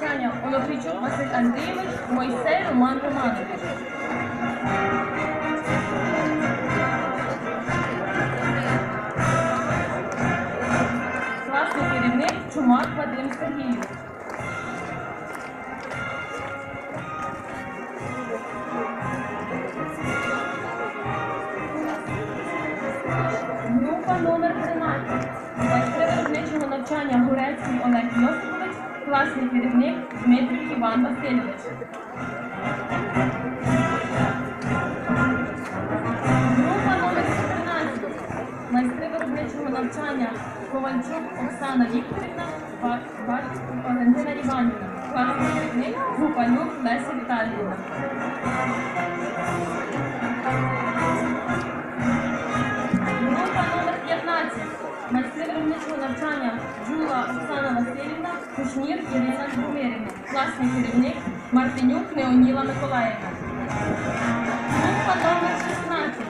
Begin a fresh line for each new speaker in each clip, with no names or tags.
навчання Онопричук Василь Андрійович, Мойсей Роман Романович. Класний керівник Чумак Вадим Сергійович. Класний керівник Дмитрій Іван Васильович. Група номер 14. Майстри виробничого навчання Ковальчук Оксана Вікторівна, Валентина Іванівна, класний керівник Гупанюк Леся Віталіївна. Виробничого навчання Джула Оксана Васильівна, Кушнір Ірина Любомирівна. Класний керівник Мартинюк Неоніла Миколаївна. Група номер 16.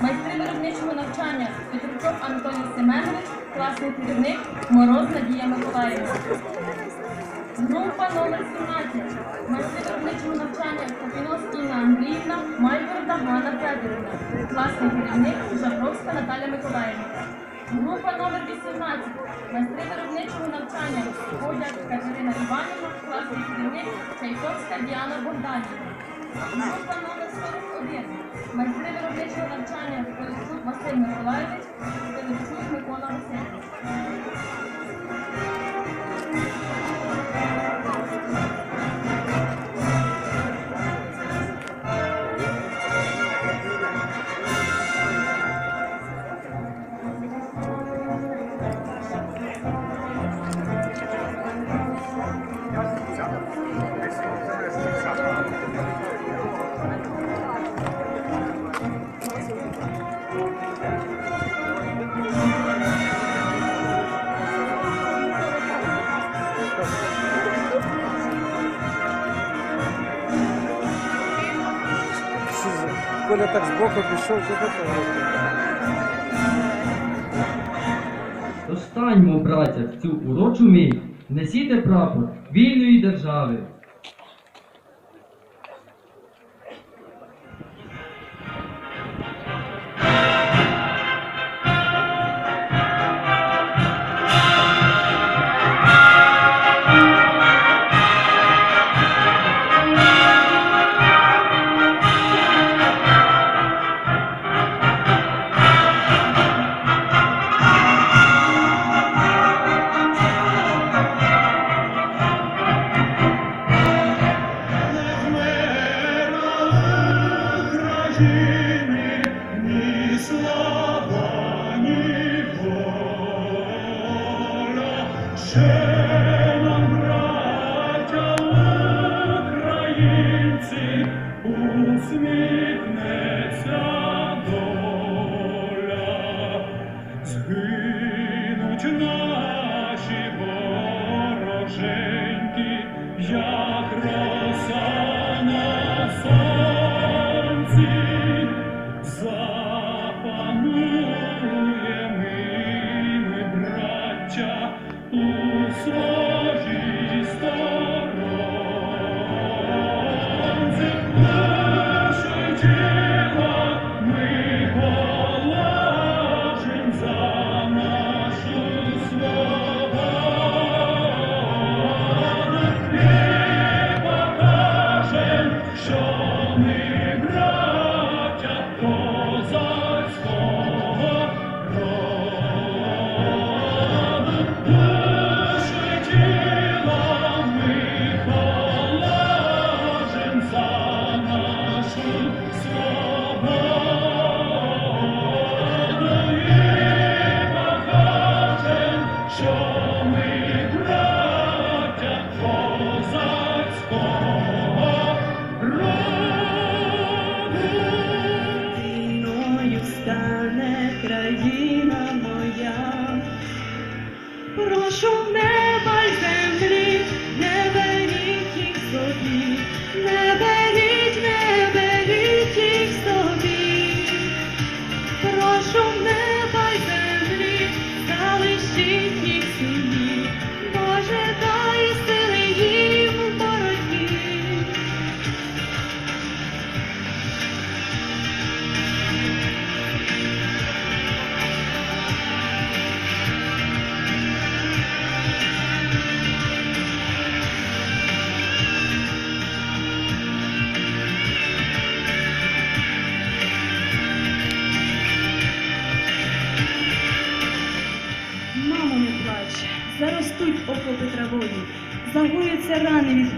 Майстри виробничого навчання Петручок Анатолій Семенович, класний керівник Мороз Надія Миколаївна. Група номер 17. Майстри виробничого навчання Копінос Інна Андріївна, Майборода Ганна Федорівна. Класний керівник Жабровська Наталя Миколаївна. Група номер 18. Майстри виробничого навчання Ходяк Катерина Іванівна, класний керівник Чайковська Діана Богданівна. Група номер 41. Майстри виробничого навчання Поліцюк Василь Миколаєвич, Поліцюк Микола Васильович.
Так збоку пішов, то готово.
Достаньмо, браття, в цю урочу мій, несіте прапор вільної держави.
Ще нам, усміхнеться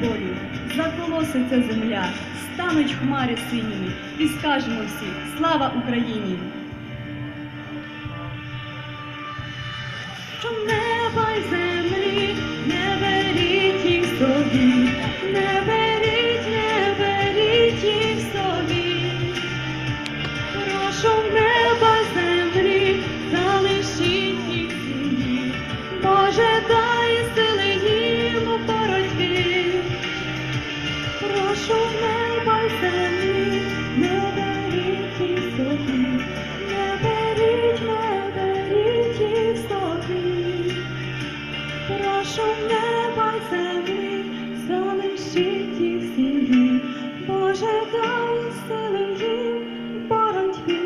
від заколоситься земля, стануть хмари синіми, і скажемо всі слава Україні! Що неба й землі не беріть їх собі, Боже, сили боротьбі.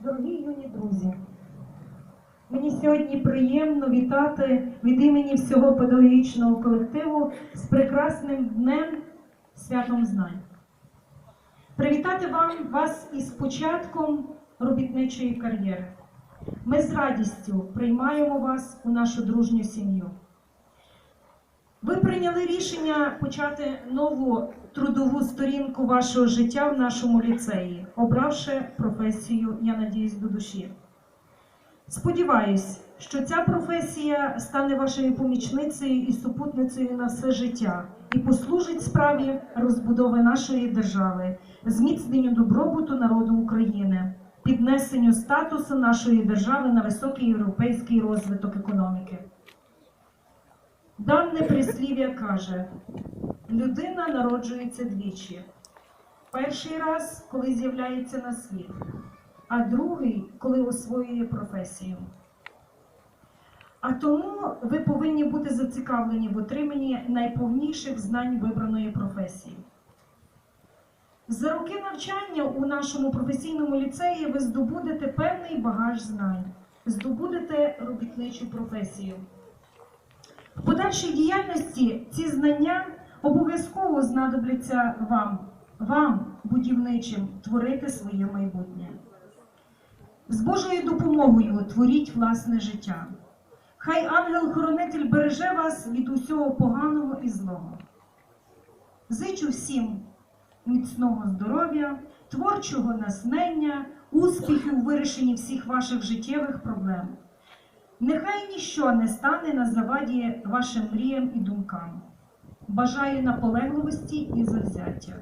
Дорогі юні друзі, мені сьогодні приємно вітати від імені всього педагогічного колективу з прекрасним днем святом знань. Привітати вам вас із початком робітничої кар'єри. Ми з радістю приймаємо вас у нашу дружню сім'ю. Ви прийняли рішення почати нову трудову сторінку вашого життя в нашому ліцеї, обравши професію, я надіюсь, до душі. Сподіваюсь, що ця професія стане вашою помічницею і супутницею на все життя і послужить справі розбудови нашої держави, зміцненню добробуту народу України, піднесенню статусу нашої держави на високий європейський розвиток економіки. Давне прислів'я каже: людина народжується двічі. Перший раз, коли з'являється на світ, а другий, коли освоює професію. А тому ви повинні бути зацікавлені в отриманні найповніших знань вибраної професії. За роки навчання у нашому професійному ліцеї ви здобудете певний багаж знань, здобудете робітничу професію. В подальшій діяльності ці знання обов'язково знадобляться вам, вам, будівничим, творити своє майбутнє. З Божою допомогою творіть власне життя. Хай ангел-хоронитель береже вас від усього поганого і злого. Зичу всім міцного здоров'я, творчого наснення, успіхів у вирішенні всіх ваших життєвих проблем. Нехай ніщо не стане на заваді вашим мріям і думкам. Бажаю наполегливості і завзяття.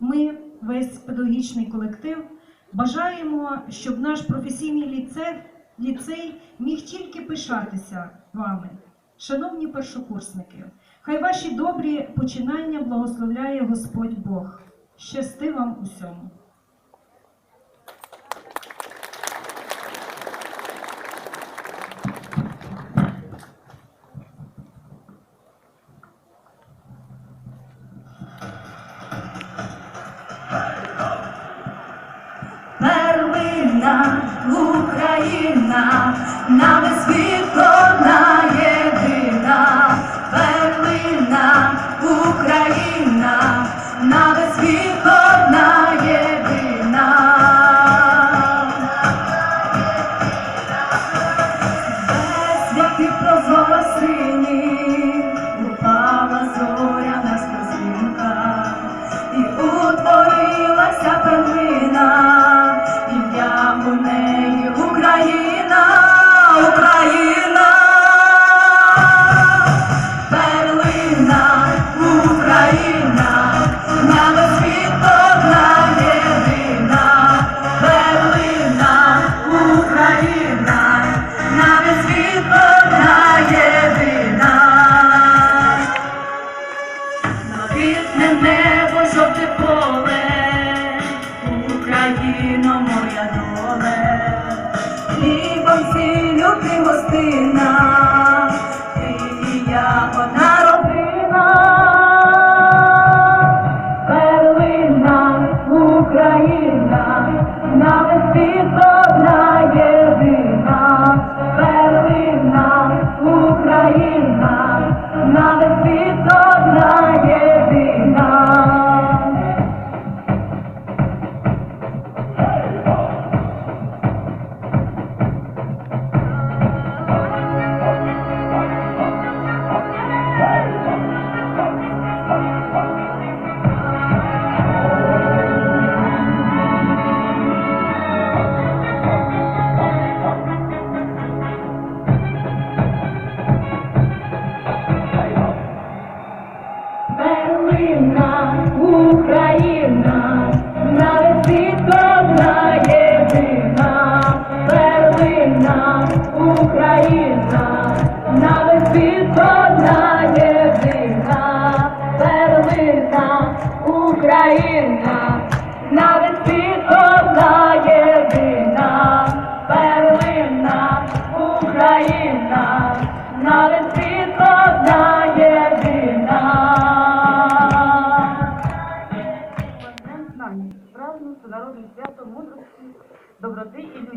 Ми, весь педагогічний колектив, бажаємо, щоб наш професійний ліцей, ліцей міг тільки пишатися вами, шановні першокурсники. Хай ваші добрі починання благословляє Господь Бог. Щасти вам усьому!
Перлина, Україна, на весь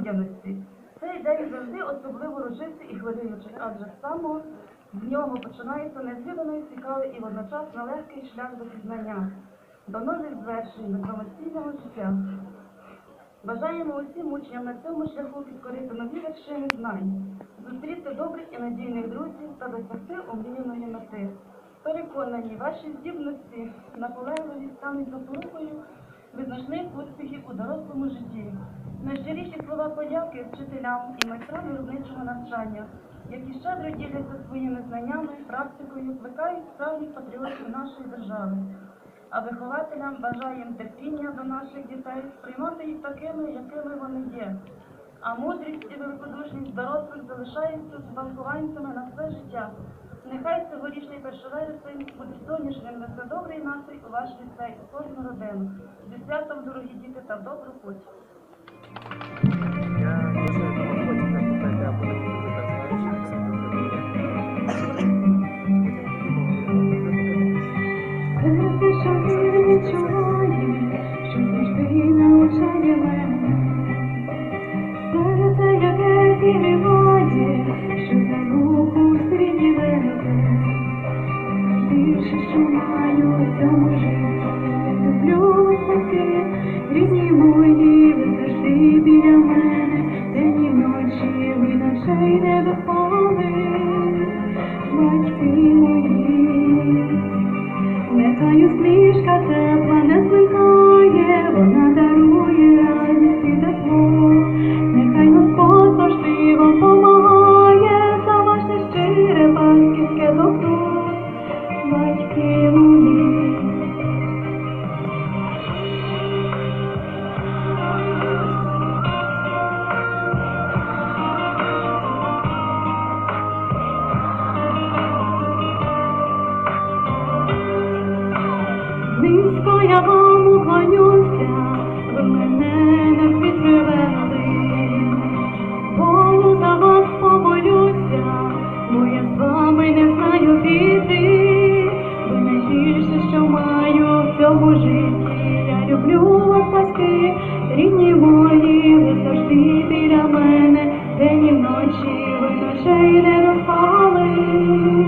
області. Цей день завжди особливо урочистий і хвилюючий, адже саме з нього починається незвіданий, цікавий і водночас нелегкий шлях до пізнання, до нових звершень, до життя. Бажаємо усім учням на цьому шляху підкорити нові вершини знань, зустріти добрих і надійних друзів та досягти омріяної мети. Переконані, ваші здібності, наполегливість стануть запорукою визначних успіхів у дорослому житті. Найщиріші слова подяки вчителям і майстрам виробничого навчання, які щедро діляться своїми знаннями, практикою, плекають справжніх патріотів нашої держави. А вихователям бажаємо терпіння до наших дітей, сприймати їх такими, якими вони є. А мудрість і великодушність дорослих залишаються з банкуванцями на все життя. Нехай цьогорічний перший вересень буде сонячним несе добрий настрій у ваш ліцей, у кожну родину. Зі святом, дорогі діти, та добру путь.
Найбільше, що маю в цьому житті. Я люблю вас, батьки, рідні мої, ви завжди біля мене, день і вночі, ви ночей не доспали.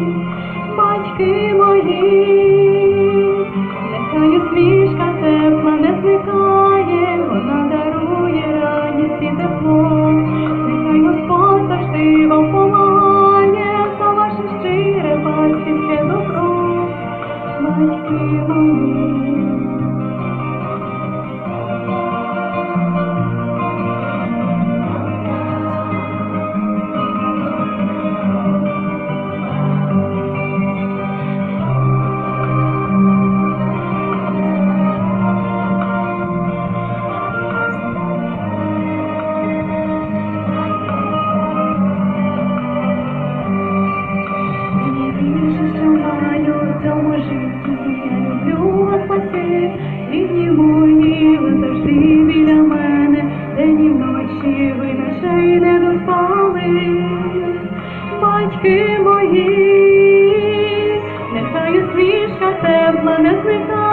Africa.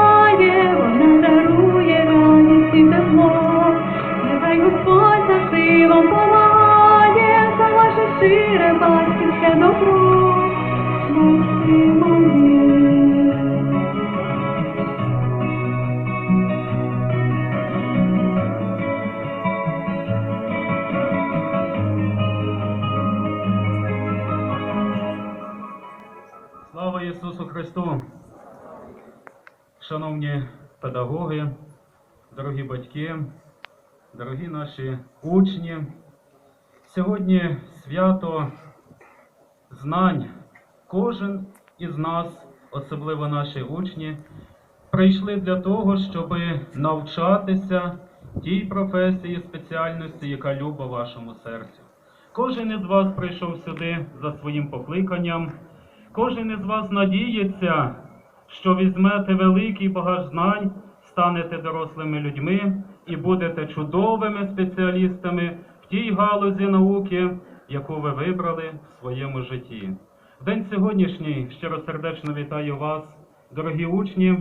Наші учні, сьогодні свято знань. Кожен із нас, особливо наші учні, прийшли для того, щоб навчатися тій професії, спеціальності, яка люба вашому серцю. Кожен із вас прийшов сюди за своїм покликанням. Кожен із вас надіється, що візьмете великий багаж знань, станете дорослими людьми і будете чудовими спеціалістами в тій галузі науки, яку ви вибрали в своєму житті. В день сьогоднішній щиросердечно вітаю вас, дорогі учні.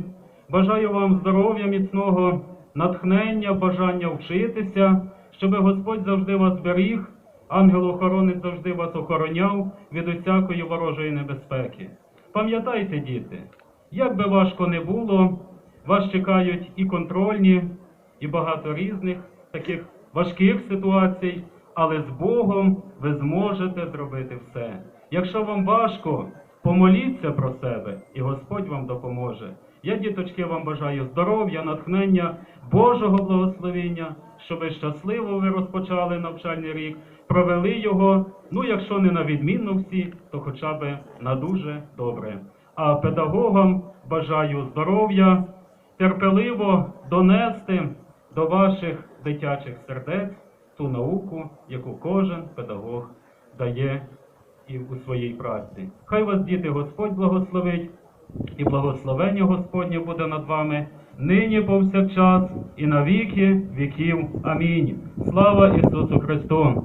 Бажаю вам здоров'я міцного, натхнення, бажання вчитися, щоб Господь завжди вас беріг, ангел-охоронець завжди вас охороняв від усякої ворожої небезпеки. Пам'ятайте, діти, як би важко не було, вас чекають і контрольні, і багато різних таких важких ситуацій, але з Богом ви зможете зробити все. Якщо вам важко, помоліться про себе, і Господь вам допоможе. Я, діточки, вам бажаю здоров'я, натхнення, Божого благословення, щоб ви щасливо ви розпочали навчальний рік, провели його, ну якщо не на відмінно всі, то хоча б на дуже добре. А педагогам бажаю здоров'я, терпеливо донести до ваших дитячих сердець ту науку, яку кожен педагог дає і у своїй праці. Хай вас, діти, Господь благословить, і благословення Господнє буде над вами нині повсякчас і на віки віків. Амінь. Слава Ісусу Христу!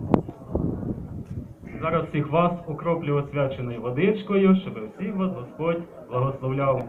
Зараз всіх вас окроплю освяченою водичкою, щоб всіх вас Господь благословляв.